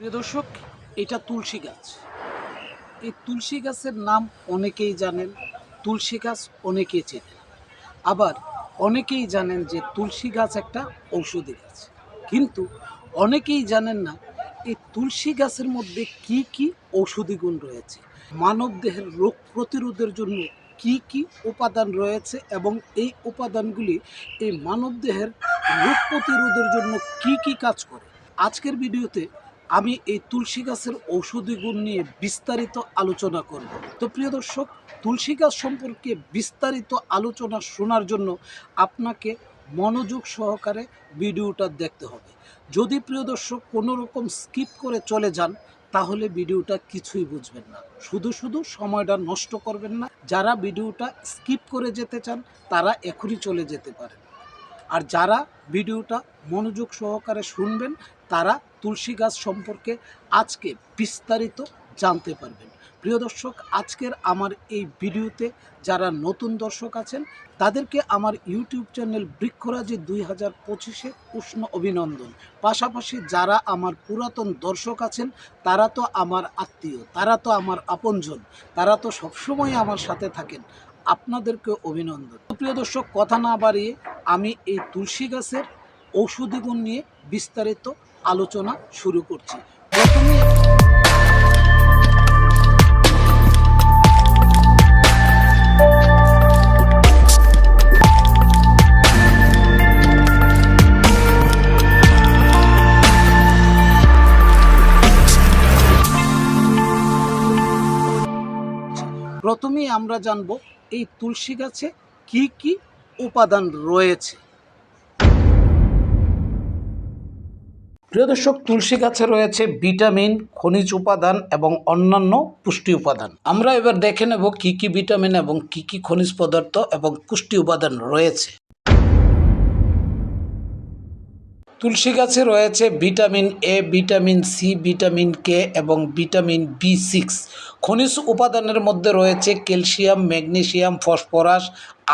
প্রিয় দর্শক, এটা তুলসী গাছ। এই তুলসী গাছের নাম অনেকেই জানেন, তুলসী গাছ অনেকেই চেনেন। আবার অনেকেই জানেন যে তুলসী গাছ একটা ঔষধি গাছ। কিন্তু অনেকেই জানেন না এই তুলসী গাছের মধ্যে কি কি ঔষধি গুণ রয়েছে। মানব দেহের রোগ প্রতিরোধের জন্য কি কি উপাদান রয়েছে এবং এই উপাদানগুলি এই মানব দেহের রোগ প্রতিরোধের জন্য কি কি কাজ করে? আজকের ভিডিওতে আমি এই তুলসী গাছের ঔষধি গুণ নিয়ে বিস্তারিত আলোচনা করব। তো প্রিয় দর্শক, তুলসী গাছ সম্পর্কে বিস্তারিত আলোচনা শোনার জন্য আপনাকে মনোযোগ সহকারে ভিডিওটা দেখতে হবে। যদি প্রিয় দর্শক কোনো রকম স্কিপ করে চলে যান, তাহলে ভিডিওটা কিছুই বুঝবেন না। শুধু শুধু সময়টা নষ্ট করবেন না। যারা ভিডিওটা স্কিপ করে যেতে চান, তারা এখনই চলে যেতে পারেন। আর যারা ভিডিওটা মনোযোগ সহকারে শুনবেন, তারা তুলসী গাছ সম্পর্কে আজকে বিস্তারিত জানতে পারবেন। প্রিয় দর্শক, আজকের আমার এই ভিডিওতে যারা নতুন দর্শক আছেন, তাদেরকে আমার ইউটিউব চ্যানেল বৃক্ষরাজি দুই হাজার পঁচিশে উষ্ণ অভিনন্দন। পাশাপাশি যারা আমার পুরাতন দর্শক আছেন, তারা তো আমার আত্মীয়, তারা তো আমার আপনজন, তারা তো সবসময় আমার সাথে থাকেন। আপনাদেরকে অভিনন্দন। প্রিয় দর্শক, কথা না বাড়িয়ে আমি এই তুলসী গাছের ঔষধি গুণ নিয়ে বিস্তারিত আলোচনা শুরু করছি। প্রথমে প্রথমেই আমরা জানব এই তুলসী গাছে কি কি উপাদান রয়েছে? প্রিয় দর্শক, তুলসী গাছে রয়েছে ভিটামিন, খনিজ উপাদান এবং অন্যান্য পুষ্টি উপাদান। আমরা এবার দেখে নেব কী কী ভিটামিন এবং কী কী খনিজ পদার্থ এবং পুষ্টি উপাদান রয়েছে। তুলসী গাছে রয়েছে vitamin A, vitamin C, vitamin K এবং ভিটামিন বি সিক্স। খনিজ উপাদানের মধ্যে রয়েছে calcium, magnesium, phosphorus,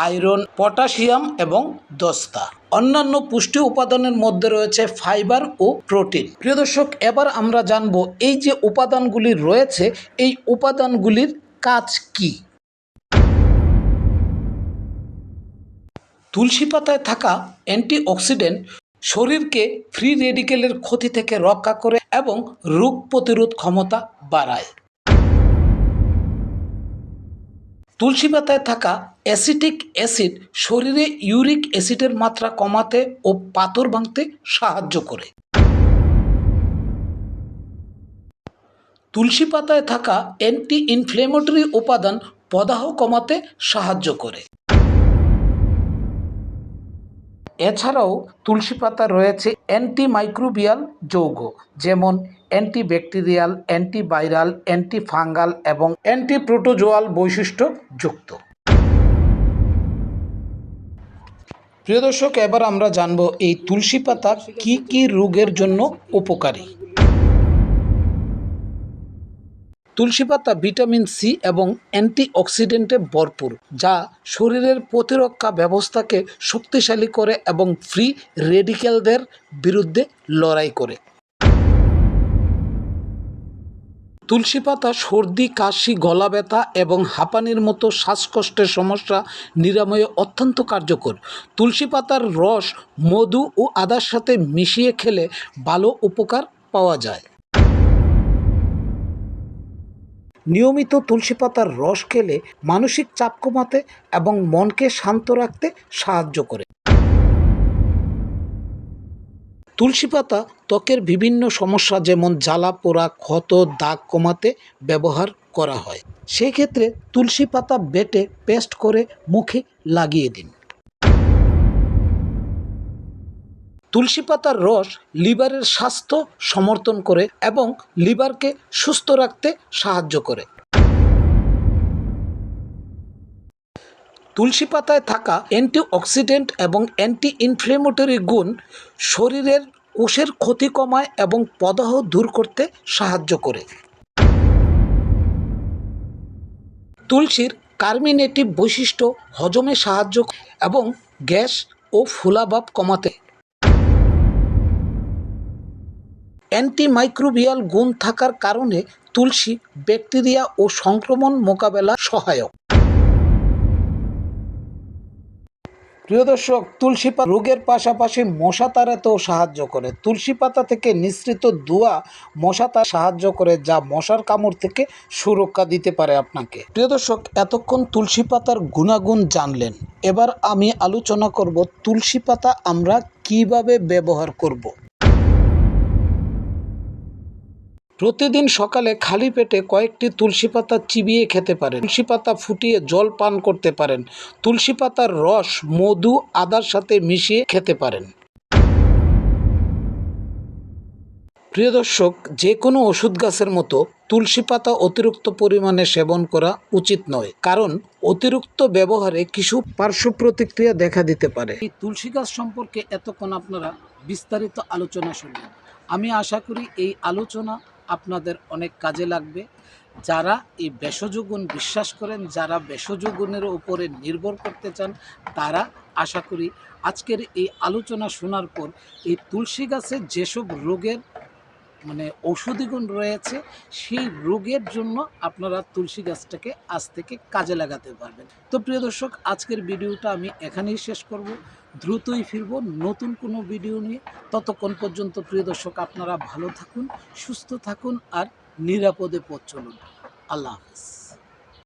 iron, potassium এবং দস্তা। অন্যান্য পুষ্টি উপাদানের মধ্যে রয়েছে ফাইবার ও প্রোটিন। প্রিয় দর্শক, এবার আমরা জানব এই যে উপাদানগুলি রয়েছে, এই উপাদানগুলির কাজ কী? তুলসী পাতায় থাকা অ্যান্টিঅক্সিডেন্ট শরীরকে ফ্রি রেডিকেলের ক্ষতি থেকে রক্ষা করে এবং রোগ প্রতিরোধ ক্ষমতা বাড়ায়। তুলসী পাতায় থাকা অ্যাসিটিক অ্যাসিড শরীরে ইউরিক অ্যাসিডের মাত্রা কমাতে ও পাথর ভাঙতে সাহায্য করে। তুলসী পাতায় থাকা অ্যান্টি ইনফ্লেমেটরি উপাদান প্রদাহ কমাতে সাহায্য করে। এছাড়াও তুলসী পাতা রয়েছে অ্যান্টিমাইক্রোবিয়াল যৌগ, যেমন অ্যান্টিব্যাকটেরিয়াল অ্যান্টিভাইরাল অ্যান্টিফাঙ্গাল এবং অ্যান্টিপ্রোটোজোয়াল বৈশিষ্ট্য যুক্ত প্রিয় দর্শক, এবার আমরা জানব এই তুলসী পাতা কি কি রোগের জন্য উপকারী। তুলসী পাতা, ভিটামিন সি এবং অ্যান্টিঅক্সিডেন্টে ভরপুর, যা শরীরের প্রতিরক্ষা ব্যবস্থাকে শক্তিশালী করে এবং ফ্রি রেডিক্যালদের বিরুদ্ধে লড়াই করে। তুলসী পাতা, সর্দি, কাশি, গলা ব্যথা এবং হাঁপানির মতো শ্বাসকষ্টের সমস্যা নিরাময়ে অত্যন্ত কার্যকর। তুলসী পাতার রস, মধু ও আদার সাথে মিশিয়ে খেলে ভালো উপকার পাওয়া যায়। নিয়মিত তুলসী পাতার রস খেলে মানসিক চাপ কমাতে এবং মনকে শান্ত রাখতে সাহায্য করে। তুলসী পাতা ত্বকের বিভিন্ন সমস্যা যেমন জ্বালা, পোড়া, ক্ষত, দাগ কমাতে ব্যবহার করা হয়। সেই ক্ষেত্রে তুলসী পাতা বেটে পেস্ট করে মুখে লাগিয়ে দিন। তুলসী পাতার রস লিভারের স্বাস্থ্য সমর্থন করে এবং লিভারকে সুস্থ রাখতে সাহায্য করে। তুলসী পাতায় থাকা অ্যান্টিঅক্সিডেন্ট এবং অ্যান্টি ইনফ্লেমেটরি গুণ শরীরের কোষের ক্ষতি কমায় এবং প্রদাহ দূর করতে সাহায্য করে। তুলসীর কার্মিনেটিভ বৈশিষ্ট্য হজমে সাহায্য এবং গ্যাস ও ফুলাভাব কমাতে অ্যান্টিমাইক্রোবিয়াল গুণ থাকার কারণে তুলসী, ব্যাকটেরিয়া ও সংক্রমণ মোকাবেলা সহায়ক। প্রিয় দর্শক, তুলসী পাতা রোগের পাশাপাশি মশা তাড়াতেও সাহায্য করে। তুলসী পাতা থেকে নিঃসৃত ধোঁয়া মশা তার সাহায্য করে, যা মশার কামড় থেকে সুরক্ষা দিতে পারে আপনাকে। প্রিয় দর্শক, এতক্ষণ তুলসী পাতার গুণাগুণ জানলেন। এবার আমি আলোচনা করব তুলসী পাতা আমরা কীভাবে ব্যবহার করব। প্রতিদিন সকালে খালি পেটে কয়েকটি তুলসী পাতা চিবিয়ে খেতে পারেন। তুলসী পাতা ফুটিয়ে জল পান করতে পারেন। তুলসী পাতার রস, মধু, আদার সাথে মিশিয়ে খেতে পারেন। প্রিয় দর্শক, যে কোনো ওষুধ গাছের মতো তুলসী পাতা অতিরিক্ত পরিমাণে সেবন করা উচিত নয়। কারণ অতিরিক্ত ব্যবহারে কিছু পার্শ্ব প্রতিক্রিয়া দেখা দিতে পারে। এই তুলসী গাছ সম্পর্কে এতক্ষণ আপনারা বিস্তারিত আলোচনা শুনলেন। আমি আশা করি এই আলোচনা আপনাদের অনেক কাজে লাগবে। যারা এই ভেষজ গুণ বিশ্বাস করেন, যারা ভেষজ গুণের উপরে নির্ভর করতে চান, তারা আশা করি আজকের এই আলোচনা শোনার পর এই তুলসী গাছে যেসব রোগের মানে ঔষধি গুণ রয়েছে, সেই রোগের জন্য আপনারা তুলসী গাছটাকে আজ থেকে কাজে লাগাতে পারবেন। তো প্রিয় দর্শক, আজকের ভিডিওটা আমি এখানেই শেষ করব। দ্রুতই ফিরব নতুন কোনো ভিডিও নিয়ে। ততক্ষণ পর্যন্ত প্রিয় দর্শক, আপনারা ভালো থাকুন, সুস্থ থাকুন আর নিরাপদে পথ চলুন। আল্লাহ হাফিজ।